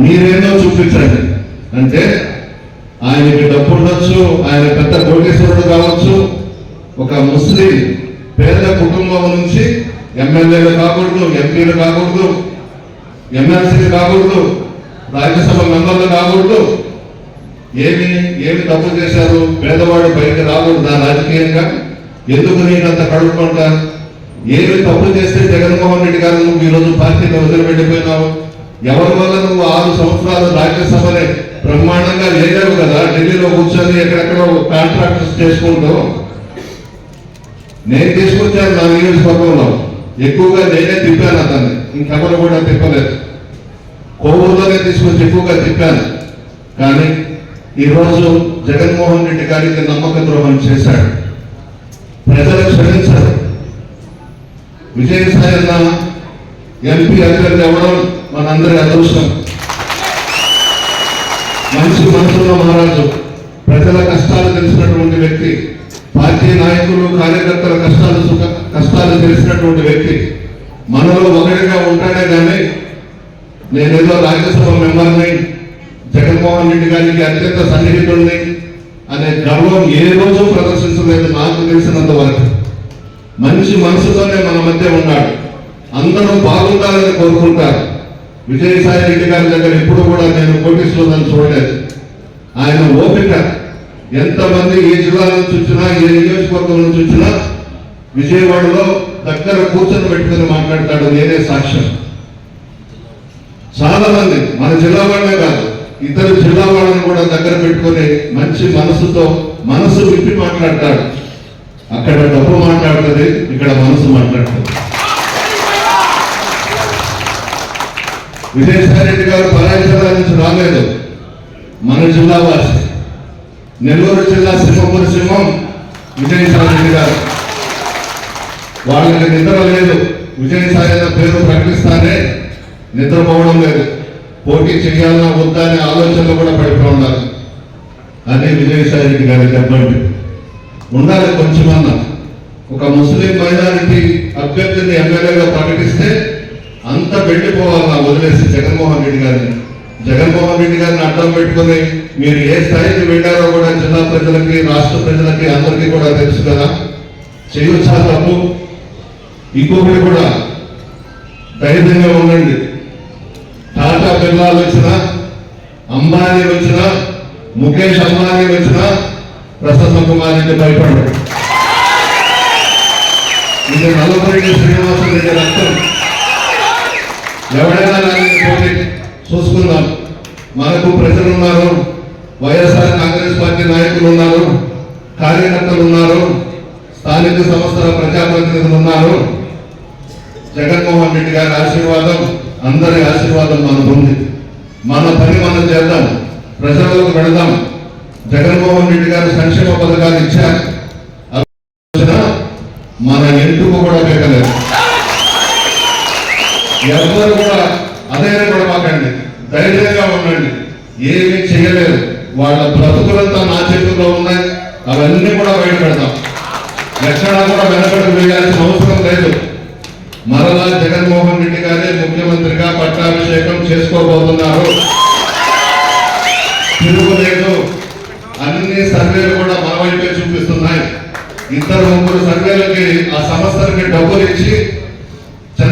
మీరేదో చూపించండి. అంటే ఆయనకి డబ్బు ఉండొచ్చు ఆయన పెద్ద కోటేశ్వరుడు కావచ్చు. ఒక ముస్లిం పేద కుటుంబం నుంచి ఎమ్మెల్యేలు కాకూడదు ఎంపీలు కాకూడదు ఎమ్మెల్సీలు కాకూడదు రాజ్యసభ మెంబర్లు కాకూడదు. ఏమి ఏమి తప్పు చేశారు? పేదవాడు బయటకు రాకూడదా రాజకీయంగా? ఎందుకు నేను అంత కడుక్కుంటా ఏమి తప్పు చేస్తే జగన్మోహన్ రెడ్డి గారు నువ్వు ఈరోజు పార్టీని వదిలిపెట్టిపోయినావు? ఎవరి వల్ల నువ్వు ఆరు సంవత్సరాలు రాజ్యసభని బ్రహ్మాండంగా లేదావు కదా? ఢిల్లీలో కూర్చొని ఎక్కడెక్కడో కాంట్రాక్టర్స్ చేసుకుంటూ? నేను తీసుకొచ్చాను నా నియోజకవర్గంలో. ఎక్కువగా నేనే తిప్పాను అతన్ని. ఇంకెవరు కూడా తిప్పలేదు. కోవూరులోనే తీసుకొచ్చి ఎక్కువగా తిప్పాను. కానీ ఈరోజు జగన్మోహన్ రెడ్డి గారికి నమ్మక ద్రోహం చేశాడు. ప్రజలు క్షమించారు విజయసాయి అన్న ఎంపీ అభ్యర్థి అవ్వడం మనందరి అదృష్టం. మంచి మనసున్న మహారాజు ప్రజల కష్టాలు తెలిసినటువంటి వ్యక్తి పార్టీ నాయకులు కార్యకర్తల కష్టాలు సుఖ కష్టాలు తెలిసినటువంటి వ్యక్తి మనలో ఒకటిగా ఉంటాడే కానీ నేనేదో రాజ్యసభ మెంబర్ని జగన్మోహన్ రెడ్డి గారికి అత్యంత సన్నిహితుడిని అనే గర్వం ఏ రోజు ప్రదర్శించలేదు నాకు తెలిసినంత వరకు. మనిషి మనసుతోనే మన మధ్య ఉన్నాడు. అందరూ బాగుండాలని కోరుకుంటారు. విజయసాయి రెడ్డి గారి దగ్గర ఇప్పుడు కూడా నేను కోటీశ్వరులను చూడలేదు. ఆయన ఓపిక ఎంతమంది ఏ జిల్లా నుంచి వచ్చినా ఏ నియోజకవర్గం నుంచి వచ్చినా విజయవాడలో దగ్గర కూర్చొని పెట్టుకుని మాట్లాడతాడు నేనే సాక్ష్యం. చాలా మంది మన జిల్లా వాళ్ళే కాదు ఇతర జిల్లా వాళ్ళని కూడా దగ్గర పెట్టుకొని మంచి మనసుతో మనసు విప్పి మాట్లాడతాడు. అక్కడ డబ్బు మాట్లాడుతుంది ఇక్కడ మనసు మాట్లాడుతుంది విజయసాయిరెడ్డి గారు పరాయి జిల్లా నుంచి రాలేదు. మన జిల్లా వాసి. నెల్లూరు జిల్లా సింహపూర్ సింహం విజయసాయిరెడ్డి గారు. వాళ్ళకి నిద్ర లేదు. విజయసాయి పేరు ప్రకటిస్తానే నిద్రపోవడం లేదు. పోటీ చేయాలన్నా వద్దా అనే ఆలోచనలు కూడా పడిపో ఉన్నారు. అదే విజయసాయిరెడ్డి గారి దెబ్బండి. ఉండాలి కొంచెమన్నా. ఒక ముస్లిం మైనారిటీ అభ్యర్థిని ఎమ్మెల్యేగా ప్రకటిస్తే అంత వెళ్ళిపోవాలన్నా వదిలేసి జగన్మోహన్ రెడ్డి గారిని. జగన్మోహన్ రెడ్డి గారిని అడ్డం పెట్టుకొని మీరు ఏ స్థాయికి వెళ్ళారో కూడా జిల్లా ప్రజలకి రాష్ట్ర ప్రజలకి అందరికీ కూడా తెలుసు కదా. చేయొచ్చా తప్పు? ఇంకొకటి కూడా ధైర్యంగా ఉండండి. టాటా బిర్లాలు వచ్చినా అంబానీ వచ్చినా ముఖేష్ అంబానీ వచ్చినా ప్రసన్న కుమార్ రెడ్డి భయపడరు. ఇది నల్లపరెడ్డి శ్రీనివాస రెడ్డి రక్తం. ఎవడైనా చూసుకుందాం. మనకు ప్రజలు ఉన్నారు వైఎస్ఆర్ కాంగ్రెస్ పార్టీ నాయకులు ఉన్నారు కార్యకర్తలు ఉన్నారు స్థానిక సంస్థల ప్రజాప్రతినిధులు ఉన్నారు. జగన్మోహన్ రెడ్డి గారి ఆశీర్వాదం అందరి ఆశీర్వాదం మనకు ఉంది. మన పని మనం చేద్దాం ప్రజలకు వెళదాం. జగన్మోహన్ రెడ్డి గారు సంక్షేమ పథకాలు ఇచ్చారు. మన ఎందుకు కూడా పెట్టలేదు. ఎవరు కూడా అదే కూడా మాకండి. ధైర్యంగా ఉండండి. ఏమీ చేయలేదు వాళ్ళ బ్రతుకులంతా నా చేతుల్లో ఉన్నాయి. అవన్నీ కూడా బయట పెడతాం. ఎక్కడా కూడా వెనకడు వేయాల్సిన అవసరం లేదు. మరలా జగన్మోహన్ రెడ్డి గారే ముఖ్యమంత్రిగా పట్టాభిషేకం చేసుకోబోతున్నారు. తిరుగులేదు. అన్ని సర్వేలు కూడా మన వైపే చూపిస్తున్నాయి. ఇద్దరు ముగ్గురు సర్వేలకి ఆ సంస్థలకి డబ్బులు ఇచ్చి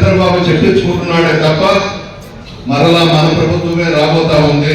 చంద్రబాబు చెప్పించుకుంటున్నాడే తప్ప మరలా మన ప్రభుత్వమే రాబోతా ఉంది.